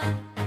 Bye.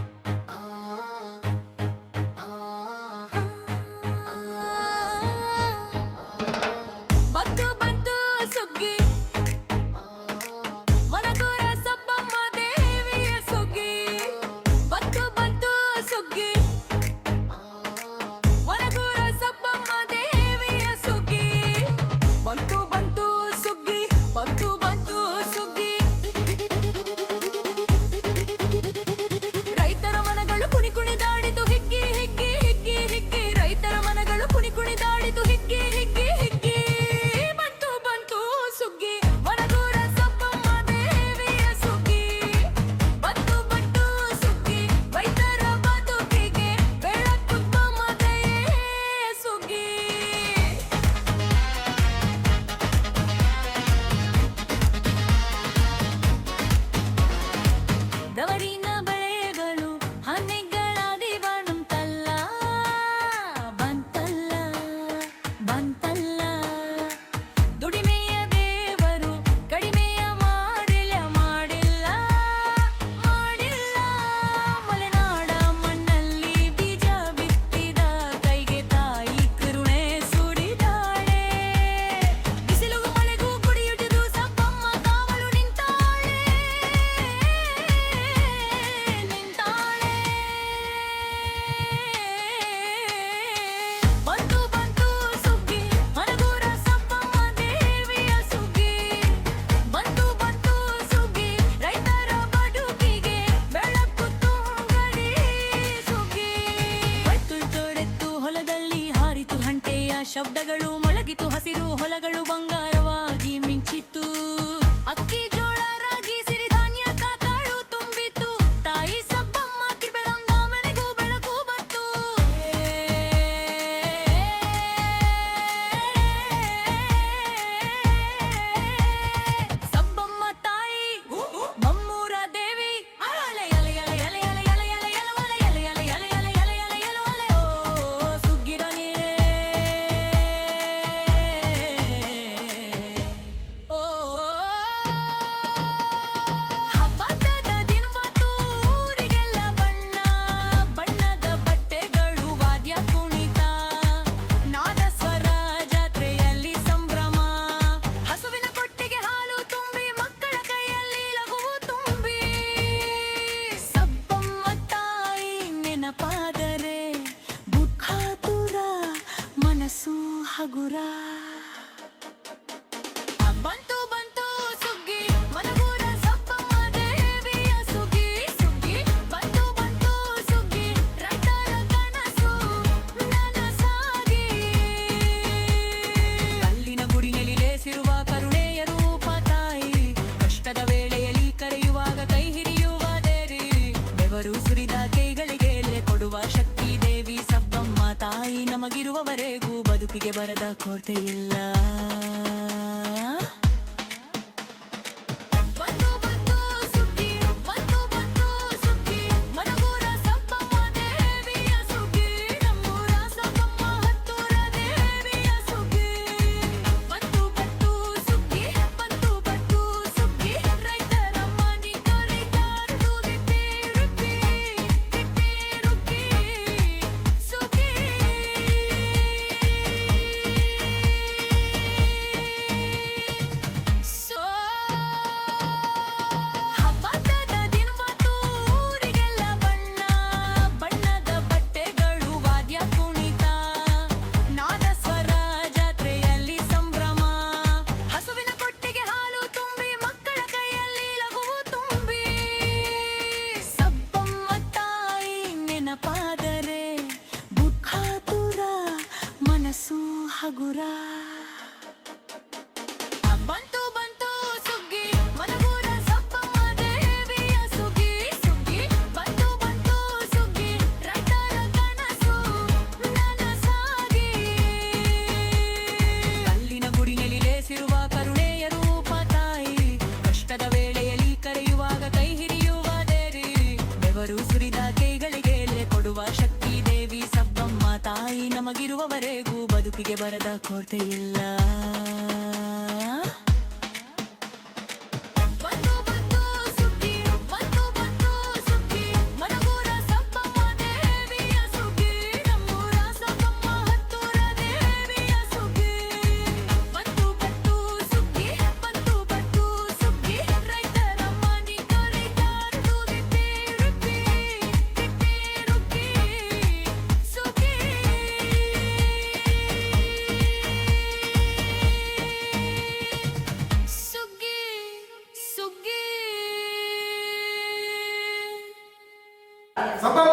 ನೆನಪಾದರೆ ದುಃಖ ಮನಸ್ಸು ಹಗುರ. ತಾಯಿ ನಮಗಿರುವವರೆಗೂ ಬದುಕಿಗೆ ಬರದ ಕೊರತೆ ಇಲ್ಲ ಬರದ ಕೊರತೆ ಇಲ್ಲ ಸತ